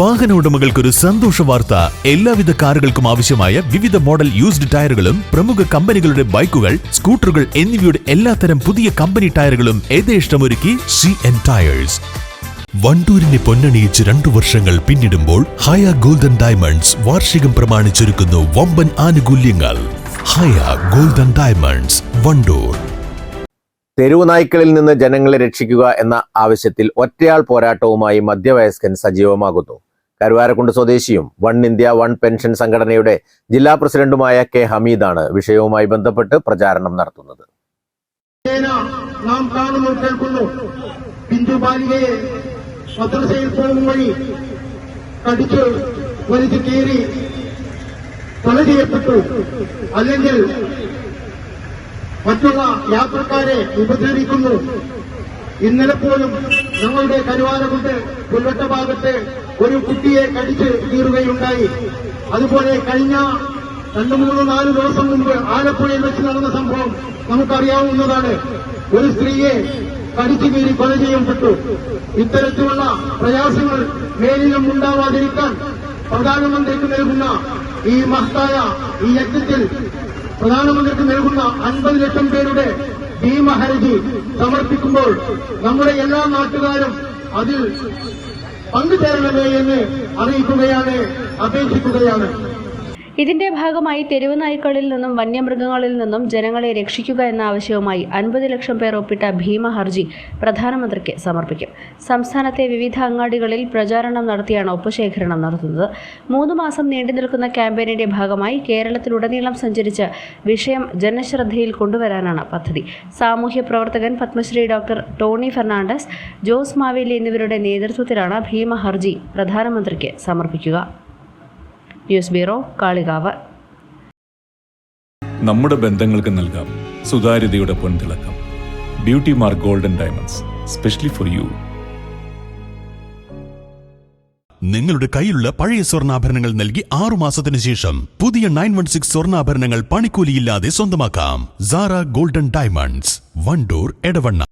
വാഹന ഉടമകൾക്കൊരു സന്തോഷ വാർത്ത. എല്ലാവിധ കാറുകൾക്കും ആവശ്യമായ വിവിധ മോഡൽ യൂസ്ഡ് ടയറുകളും പ്രമുഖ കമ്പനികളുടെ ബൈക്കുകൾ സ്കൂട്ടറുകൾ എന്നിവയുടെ എല്ലാത്തരം പുതിയ കമ്പനി ടയറുകളും യഥേഷ്ടമൊരുക്കി സി എൻ ടയേഴ്സ് വണ്ടൂരിനെ പൊന്നണിയിച്ച് രണ്ടു വർഷങ്ങൾ പിന്നിടുമ്പോൾ ഹയ ഗോൾഡൻ ഡയമണ്ട്സ് വാർഷികം പ്രമാണിച്ചൊരുക്കുന്നു വമ്പൻ ആനുകൂല്യങ്ങൾ. Haya golden diamonds Wandoor. തെരുവു നായ്ക്കളിൽ നിന്ന് ജനങ്ങളെ രക്ഷിക്കുക എന്ന ആവശ്യത്തിൽ ഒറ്റയാൾ പോരാട്ടവുമായി മധ്യവയസ്കൻ സജീവമാകുന്നു. കരുവാരക്കുണ്ട് സ്വദേശിയും വൺ ഇന്ത്യ വൺ പെൻഷൻ സംഘടനയുടെ ജില്ലാ പ്രസിഡന്റുമായ കെ ഹമീദാണ് വിഷയവുമായി ബന്ധപ്പെട്ട് പ്രചാരണം നടത്തുന്നത്. നാം കാണുന്നു കേൾക്കുന്നു. ബിന്ദു ബാലികയെ മദ്രസയിൽ പോകും വഴി കടിച്ച് വലിച്ചു കീറി കൊല ചെയ്യപ്പെട്ടു അല്ലെങ്കിൽ മറ്റുള്ള യാത്രക്കാരെ ഉപദ്രവിക്കുന്നു. ഇന്നലെ പോലും ഞങ്ങളുടെ കരുവാരകുണ്ട് പുൽവട്ട ഭാഗത്ത് ഒരു കുട്ടിയെ കടിച്ച് തീരുകയുണ്ടായി. അതുപോലെ കഴിഞ്ഞ രണ്ടു മൂന്ന് നാല് ദിവസം മുമ്പ് ആലപ്പുഴയിൽ വെച്ച് നടന്ന സംഭവം നമുക്കറിയാവുന്നതാണ്. ഒരു സ്ത്രീയെ കടിച്ചു കീറി കൊല ചെയ്യപ്പെട്ടു. ഇത്തരത്തിലുള്ള പ്രയാസങ്ങൾ മേലിലും ഉണ്ടാവാതിരിക്കാൻ പ്രധാനമന്ത്രിക്ക് നൽകുന്ന ഈ മഹത്തായ ഈ യജ്ഞത്തിൽ പ്രധാനമന്ത്രിക്ക് നൽകുന്ന അൻപത് ലക്ഷം പേരുടെ ഭീമഹർജി സമർപ്പിക്കുമ്പോൾ നമ്മുടെ എല്ലാ നാട്ടുകാരും അതിൽ പങ്കുചേരണമേ എന്ന് അറിയിക്കുകയാണ് അപേക്ഷിക്കുകയാണ്. ഇതിന്റെ ഭാഗമായി തെരുവ് നായ്ക്കളിൽ നിന്നും വന്യമൃഗങ്ങളിൽ നിന്നും ജനങ്ങളെ രക്ഷിക്കുക എന്ന ആവശ്യവുമായി അൻപത് ലക്ഷം പേർ ഒപ്പിട്ട ഭീമ ഹർജി പ്രധാനമന്ത്രിക്ക് സമർപ്പിക്കും. സംസ്ഥാനത്തെ വിവിധ അങ്ങാടികളിൽ പ്രചാരണം നടത്തിയാണ് ഒപ്പുശേഖരണം നടത്തുന്നത്. മൂന്ന് മാസം നീണ്ടു നിൽക്കുന്ന ക്യാമ്പയിനിന്റെ ഭാഗമായി കേരളത്തിലുടനീളം സഞ്ചരിച്ച് വിഷയം ജനശ്രദ്ധയിൽ കൊണ്ടുവരാനാണ് പദ്ധതി. സാമൂഹ്യ പ്രവർത്തകൻ പത്മശ്രീ ഡോക്ടർ ടോണി ഫെർണാണ്ടസ് ജോസ് മാവേലി എന്നിവരുടെ നേതൃത്വത്തിലാണ് ഭീമ ഹർജി പ്രധാനമന്ത്രിക്ക് സമർപ്പിക്കുക. News bureau Kalikavu. നമ്മുടെ ബന്ധങ്ങൾക്ക് നൽകാം സുതാര്യതയുടെ പൊൻതിളക്കം. Beauty mark golden diamonds specially for you. നിങ്ങളുടെ കയ്യിലുള്ള പഴയ സ്വർണാഭരണങ്ങൾ നൽകി ആറു മാസത്തിന് ശേഷം പുതിയ നയൻ വൺ സിക്സ് സ്വർണാഭരണങ്ങൾ പണിക്കൂലിയില്ലാതെ സ്വന്തമാക്കാം. Sara golden diamonds Wandoor Edavanna